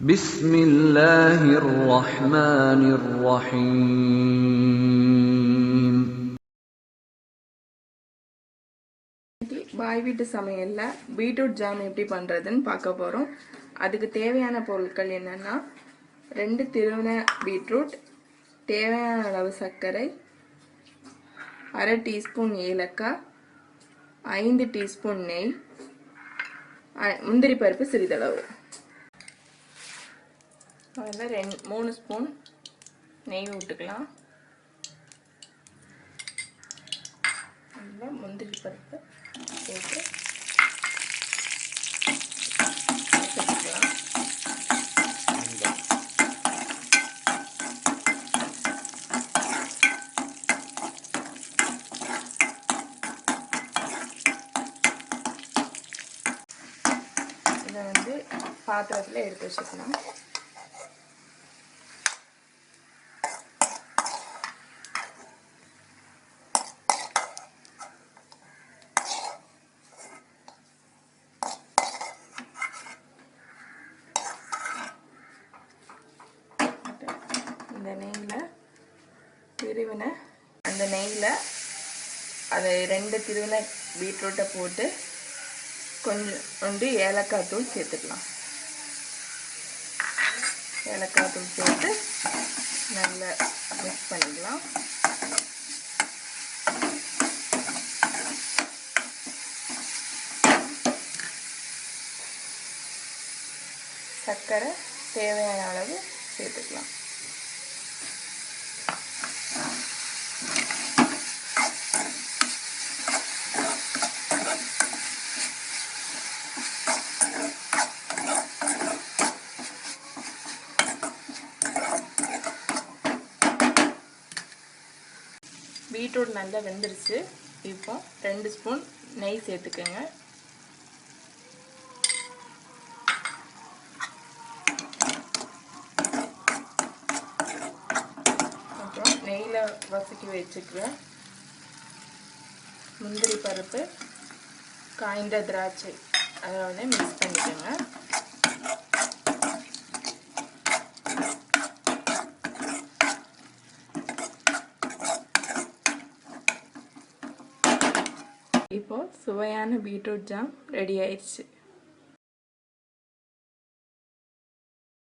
بسم الله الرحمن الرحيم இன்னைக்கு பாய் வீட்டு சமையலில் பீட்ரூட் ஜாம் எப்படி பண்ணுறதுன்னு பார்க்க போகிறோம் அதுக்கு தேவையான பொருட்கள் என்னென்னா ரெண்டு திருவன பீட்ரூட் தேவையான அளவு சர்க்கரை அரை டீஸ்பூன் ஏலக்காய் ஐந்து டீஸ்பூன் நெய் அ- முந்திரி பருப்பு சிறிதளவு அதில் ரெண்டு மூணு ஸ்பூன் நெய் விட்டுக்கலாம் அதில் முந்திரி பருப்பு போட்டு வச்சுக்கலாம் இதை வந்து பாத்திரத்தில் எடுத்து வச்சுக்கலாம் இந்த நெய்யில் திருவினை அந்த நெய்யில் அதை ரெண்டு திருவினை பீட்ரூட்டை போட்டு கொஞ்சம் கொண்டு ஏலக்காய் தூள் சேர்த்துக்கலாம். ஏலக்காய் தூள் சேர்த்து நல்லா மிக்ஸ் பண்ணிக்கலாம். சர்க்கரை தேவையான அளவு சேர்த்துக்கலாம். பீட்ரூட் நல்லா வெந்துருச்சு. இப்போ ரெண்டு ஸ்பூன் நெய் சேர்த்துக்கோங்க. அப்புறம் நெய்யில் வசக்கி வச்சுக்கிறேன் முந்திரி பருப்பு காய்ந்த திராட்சை அதை வந்து மிக்ஸ் பண்ணிக்கோங்க. இப்போ சுவையான பீட்ரூட் ஜாம் ரெடி ஆயிடுச்சு.